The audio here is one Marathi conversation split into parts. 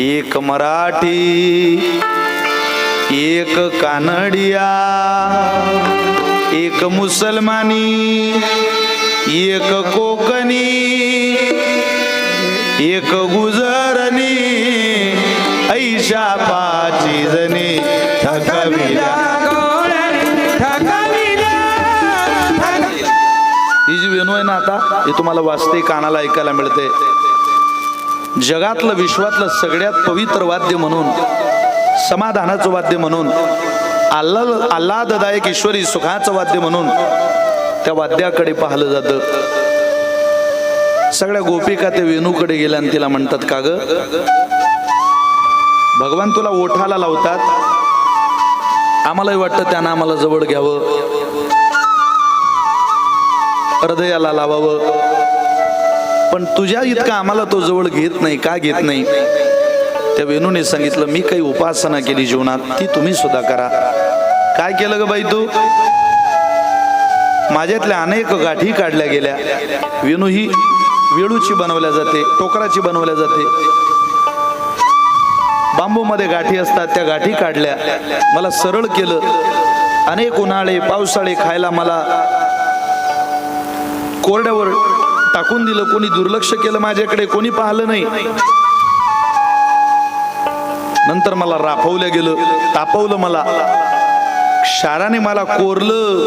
एक मराठी एक कानडिया एक मुसलमानी एक कोकणी एक गुजरणी ऐशा पाची जणी ही जी वेणू आहे ना आता ही तुम्हाला वाचते कानाला ऐकायला मिळते. जगातलं विश्वातलं सगळ्यात पवित्र वाद्य म्हणून समाधानाचं वाद्य म्हणून आल्हा आल्हाददायक ईश्वरी सुखाचं वाद्य म्हणून त्या वाद्याकडे पाहिलं जातं. सगळ्या गोपिका त्या वेणूकडे गेल्या आणि तिला म्हणतात का ग? भगवान तुला ओठाला लावतात. आम्हालाही वाटतं त्यानं आम्हाला जवळ घ्यावं. हृदयाला लावावं. पण तुझ्या इतका आम्हाला तो जवळ घेत नाही का घेत नाही? त्या वेणूने सांगितलं मी काही उपासना केली जीवनात ती तुम्ही सुद्धा करा. काय केलं ग बाई तू? माझ्यातल्या अनेक गाठी काढल्या गेल्या. वेणू ही वेळूची बनवल्या जाते टोकराची बनवल्या जाते. बांबू मध्ये गाठी असतात त्या गाठी काढल्या. मला सरळ केलं. अनेक उन्हाळे पावसाळे खायला मला कोरड्यावर टाकून दिलं कोणी दुर्लक्ष केलं माझ्याकडे कोणी पाहिलं नाही. नंतर मला राफवलं गेलं तापवलं मला. क्षाराने मला कोरलं.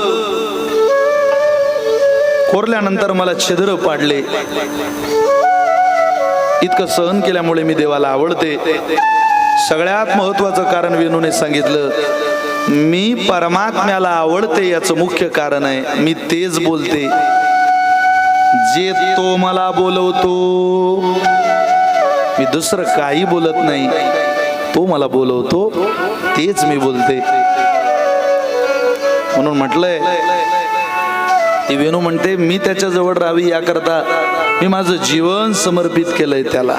कोरल्यानंतर मला छिद्र पाडले. इतकं सहन केल्यामुळे मी देवाला आवडते. सगळ्यात महत्वाचं कारण वेणूने सांगितलं. मी परमात्म्याला आवडते याचं मुख्य कारण आहे. मी तेच बोलते. जे तो मला बोलवतो मी दुसरं काही बोलत नाही. तो मला बोलवतो तेच मी बोलते. म्हणून म्हटलंय ती वेणू म्हणते मी त्याच्याजवळ राहावी याकरता मी माझं जीवन समर्पित केलंय त्याला.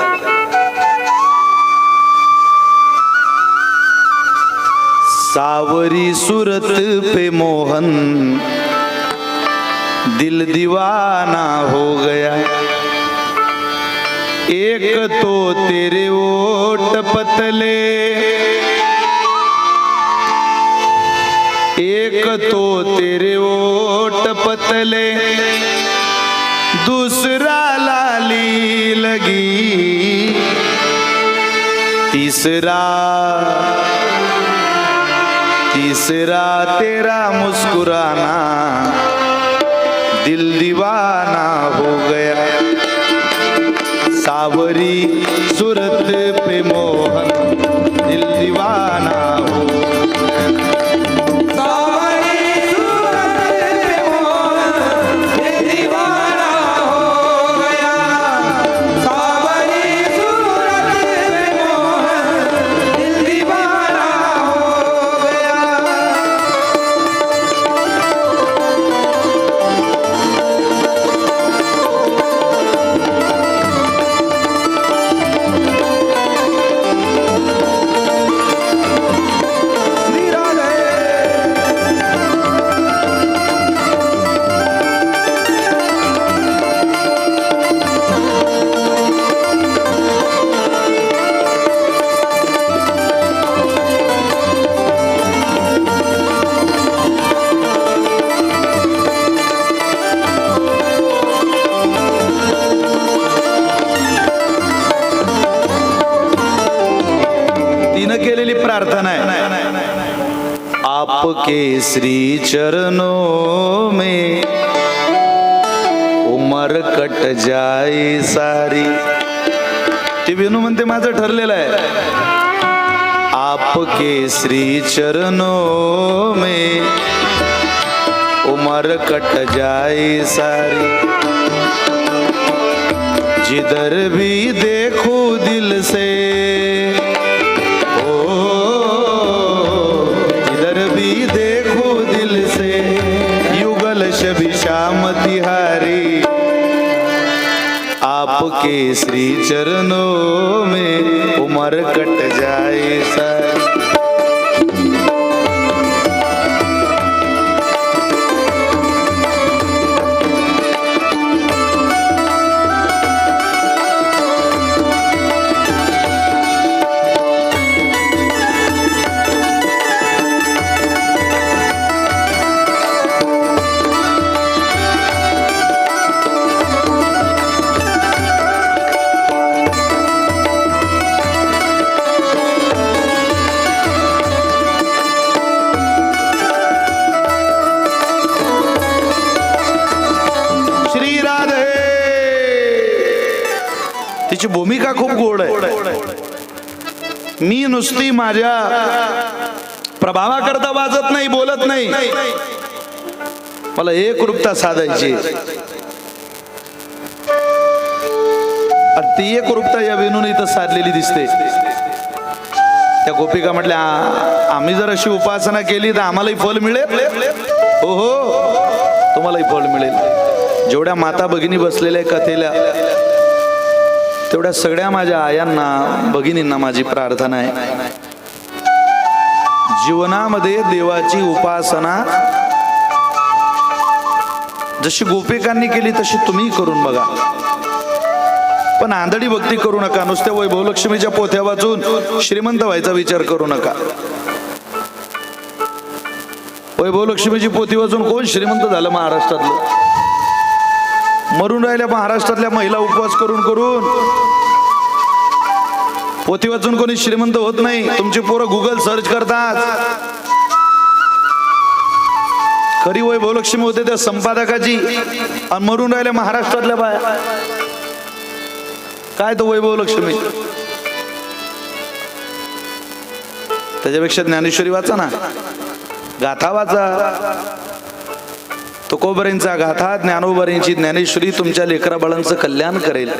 सावरी सुरत पे मोहन दिल दीवाना हो गया। एक तो तेरे ओट पतले। एक तो तेरे ओट पतले। दूसरा लाली लगी। तीसरा तीसरा तेरा मुस्कुराना। दिल दीवाना हो गया। सावरी सूरत पे मोहन आपके श्री चरणों में। उमर कट जाए सारी। ती विनू म्हणते माझं ठरलेलं आहे. आपके श्री चरणों में। उमर कट जाए सारी। जिधर भी देखो दिल से श्री चरणों में उमर कट जाए सर। भूमिका खूप गोड आहे मी नुसती माझ्या प्रभावाकरता वाजत नाही बोलत नाही मला एक रूपता साधायची ती एक रूपता या वेणून इथं साधलेली दिसते त्या गोपिका म्हटल्या आम्ही जर अशी उपासना केली तर आम्हालाही फल मिळेल हो हो तुम्हालाही फल मिळेल जेवढ्या माता भगिनी बसलेल्या कथेला कथेल्या तेवढ्या सगळ्या माझ्या आयांना भगिनींना माझी प्रार्थना आहे. जीवनामध्ये देवाची उपासना जशी गोपिकांनी केली तशी तुम्ही करून बघा. पण आंधळी भक्ती करू नका नुसत्या वैभवलक्ष्मीच्या पोथ्या वाचून श्रीमंत व्हायचा विचार करू नका. वैभवलक्ष्मीची पोथी वाचून कोण श्रीमंत झालं महाराष्ट्रातलं? मरून राहिल्या महाराष्ट्रातल्या महिला उपवास करून करून. पोती वाचून कोणी श्रीमंत होत नाही तुमची पोरं गुगल सर्च करतात. खरी वैभवलक्ष्मी होते त्या संपादकाची आणि मरून राहिल्या महाराष्ट्रातल्या बाया. काय तो वैभव लक्ष्मी त्याच्यापेक्षा ज्ञानेश्वरी वाचा ना. गाथा वाचा. तुकोबरींचा गाथा ज्ञानोबरींची ज्ञानेश्वरी तुमच्या लेकराबाळांचं कल्याण करेल.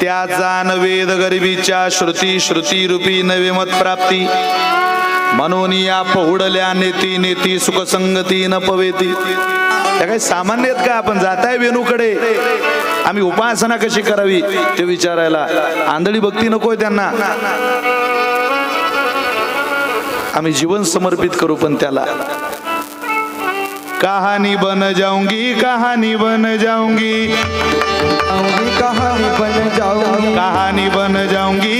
त्याचा वेद गरिबीच्या श्रुती श्रुती रूपी नवे मत प्राप्ती. म्हणून या पहुडल्या नेती नेती सुखसंगती न पवेती. त्या काही सामान्य आहेत का? आपण जाताय वेणूकडे. आम्ही उपासना कशी करावी? ते विचारायला. आंधळी भक्ती नकोय त्यांना. आम्ही जीवन समर्पित करू पण त्याला. कहाणी बन जाऊंगी कहाणी बन जाऊंगी. कहानी बन जाऊंगी. कहानी बन जाऊंगी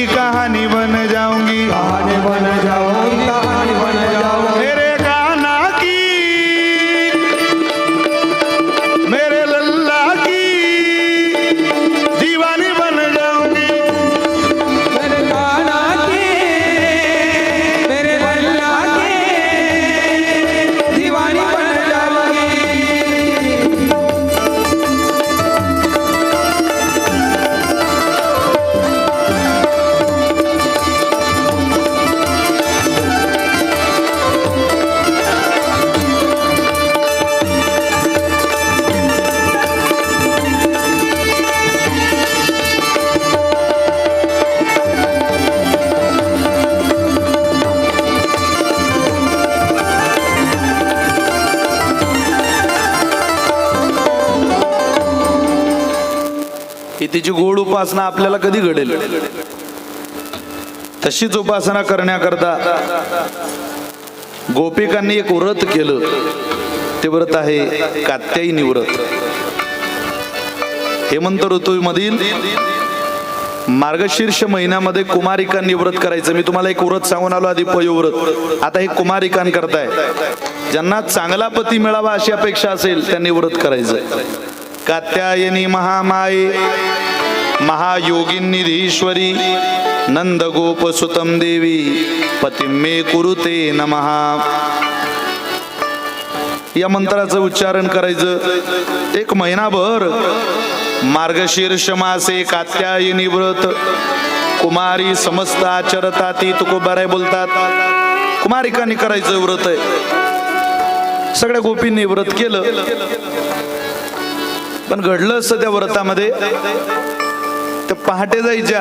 तिची गोड उपासना आपल्याला कधी घडेल? तशीच उपासना करण्याकरता गोपिकांनी एक व्रत केलं. ते व्रत आहे कात्यायी व्रत. हेमंत ऋतूमधील मार्गशीर्ष महिन्यामध्ये कुमारिकांनी व्रत करायचं. मी तुम्हाला एक व्रत सांगून आलो आधी पयोव्रत आता हे कुमारिकां करताय ज्यांना चांगला पती मिळावा अशी अपेक्षा असेल त्यांनी व्रत करायचं. कात्यायनी महामाये महायोगिनीधीश्वरी नंद गोप सुतम देवी पतिम मे कुरुते नमहा या मंत्राचं उच्चारण करायचं. एक महिनाभर मार्गशीर्ष मासे कात्यायनी व्रत कुमारी समस्त आचरता ती तुकोबाराय बोलतात. कुमारिकानी करायचं व्रत आहे. सगळ्या गोपींनी व्रत केलं. पण घडलं असतं त्या व्रतामध्ये? तर पहाटे जायच्या.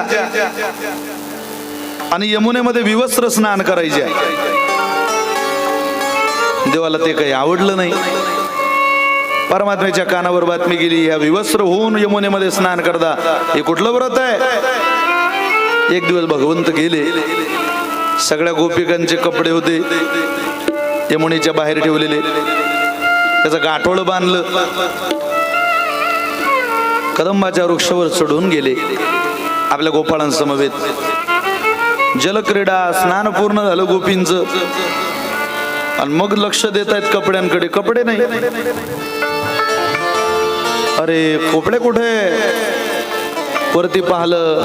आणि यमुनेमध्ये विवस्त्र स्नान करायच्या. देवाला ते काही आवडलं नाही. परमात्म्याच्या कानावर बातमी गेली या विवस्त्र होऊन यमुनेमध्ये स्नान करता. हे कुठलं व्रत आहे? एक दिवस भगवंत गेले. सगळ्या गोपिकांचे कपडे होते. यमुनेच्या बाहेर ठेवलेले. त्याचं गाठोळ बांधलं. कदंबाच्या वृक्षावर चढून गेले. आपल्या गोपाळांसमवेत. जलक्रीडा स्नान पूर्ण झालं गोपींच. आणि मग लक्ष देत आहेत कपड्यांकडे. कपडे नाही. अरे कोपडे कुठे? वरती पाहलं.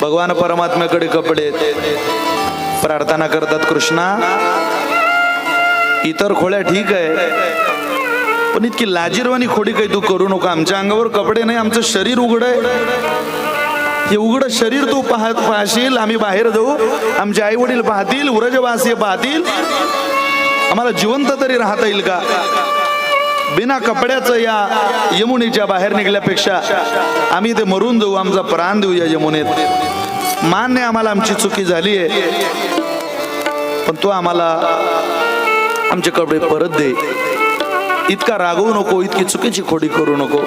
भगवान परमात्म्याकडे कपडे. प्रार्थना करतात कृष्णा. इतर खोळ्या ठीक आहे. पण इतकी लाजीरवाणी खोडी काही तू करू नको. आमच्या अंगावर कपडे नाही आमचं शरीर उघड आहे. हे उघडं शरीर तू पाहत पाहशील आम्ही बाहेर जाऊ. आमचे आई वडील पाहतील व्रजवासी पाहतील. आम्हाला जिवंत तरी राहता येईल का? बिना कपड्याचं या यमुनेच्या बाहेर निघल्यापेक्षा आम्ही ते मरून जाऊ आमचा प्राण देऊ या यमुनेत. मान्य आम्हाला आमची चुकी झाली आहे. पण तू आम्हाला आमचे कपडे परत दे. इतका रागवू नको इतकी चुकीची खोडी करू नको.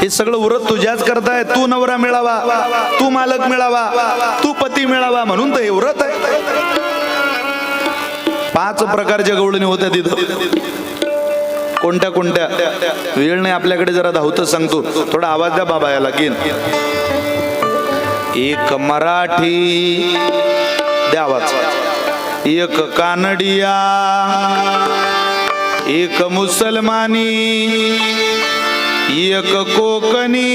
हे सगळं उरत तुझ्याच करताय तू नवरा मिळावा तू मालक मिळावा तू पती मिळावा म्हणून तर हे उरत आहे. पाच प्रकारच्या गवळणी होत्या तिथं. कोणत्या कोणत्या? वेळ नाही आपल्याकडे जरा धावतं सांगतो. थोडा आवाज द्या बाबा याला घेईन एक मराठी द्या आवाज. एक कानडिया. एक मुसलमानी एक कोकणी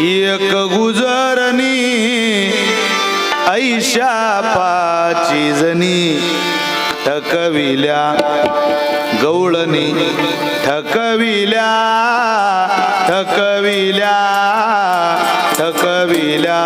एक गुजरणी ऐशा पाची जणी ठकविल्या गवळणी ठकविल्या ठकविल्या ठकविल्या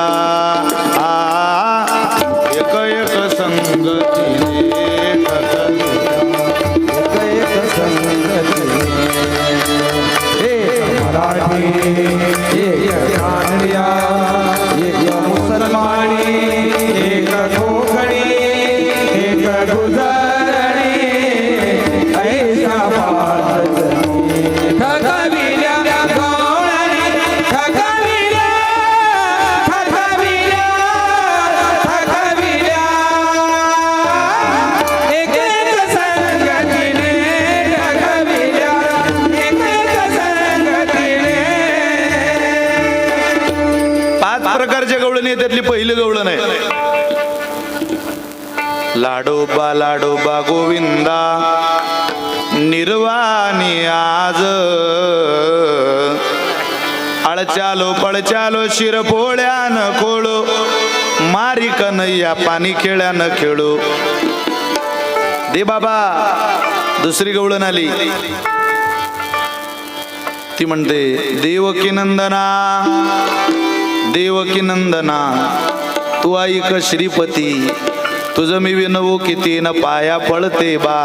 प्रकारच्या गवळणी आहे त्यातली पहिली गवळण आहे. लाडोबा लाडोबा गोविंदा निर्वाणी आज. अळचालो पळचालो शिरपोळ्यान खोळो मारी कन्हैया पाणी खेळ्यानं खेळो. दे बाबा दुसरी गवळण आली. ती म्हणते देवकी नंदना देवकी नंदना तू ऐक श्रीपती तुझं मी विनवू किती न पाया पळते बा.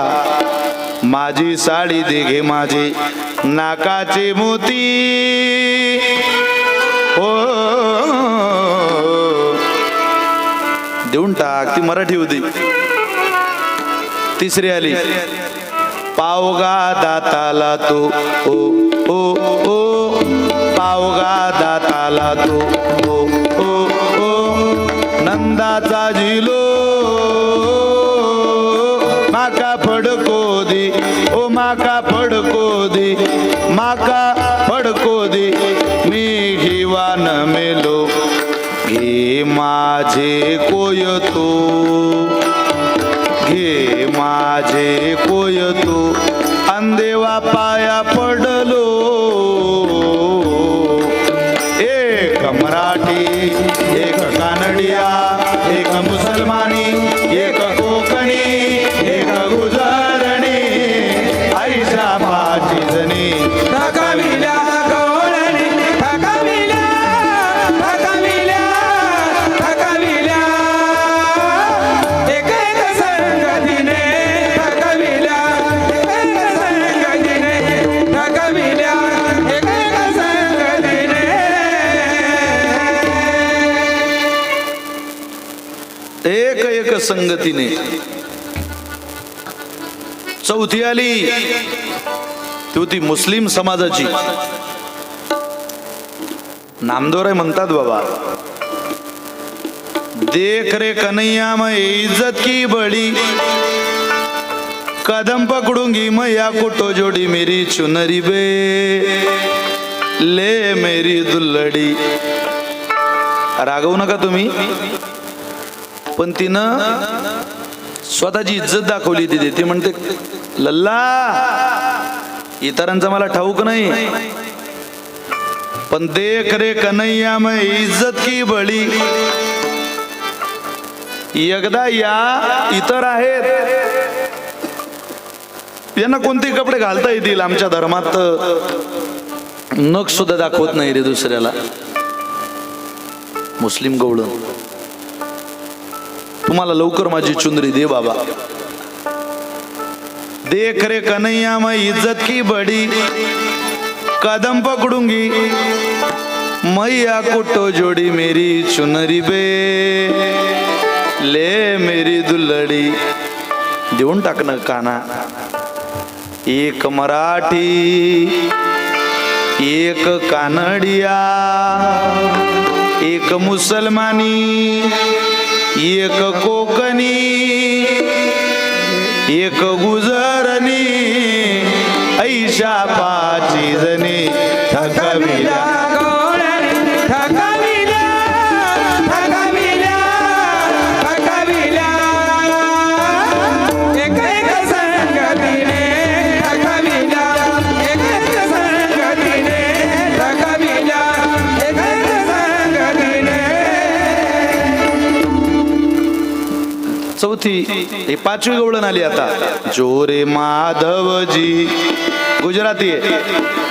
माझी साडी दे घे माझे नाकाचे मोती. हो. देऊन टाक ती मराठी होती. तिसरी आली. पावगा दाताला तो ओ ओ ओ. पावगा दाताला तो नंदाचा झिलो माका फडको दे ओ माका फडको दे माका फडको दे मी जीवान मेलो। घे माझे कोय तू घे माझे कोय तू अंदेवा पाया संगतीने. चौथी आली. ती होती मुस्लिम समाजाची. नामदोरे म्हणतात बाबा देख रे कन्हैया मैं इज्जत की बड़ी कदम पकडूंगी मैया कुटो जोडी मेरी चुनरी बे ले मेरी दुल्लडी. रागवू नका तुम्ही. पण तिनं स्वतःची इज्जत दाखवली तिथे. ती म्हणते लल्ला इतरांचा मला ठाऊक नाही. पण देख रे कन्हैया मै इज्जत की बळी एकदा या इतर आहेत. यांना कोणते कपडे घालता येतील आमच्या धर्मात? नख सुद्धा दाखवत नाही रे दुसऱ्याला. मुस्लिम गवळण. तुम्हाला लवकर माझी चुंदरी दे बाबा. देख रे कन्हैया मैं इज्जत की बड़ी कदम पकडूंगी. मैया कुटो जोड़ी मेरी चुनरी बे ले मेरी दुल्लड़ी. देऊन टाकणं काना. एक मराठी एक कानडिया एक मुसलमानी. एक कोकणी एक गुजरनी ऐशा पाची जणी थकविला चौथी ही पाचवी गवळण आली आता. जोरे माधवजी. गुजराती आहे.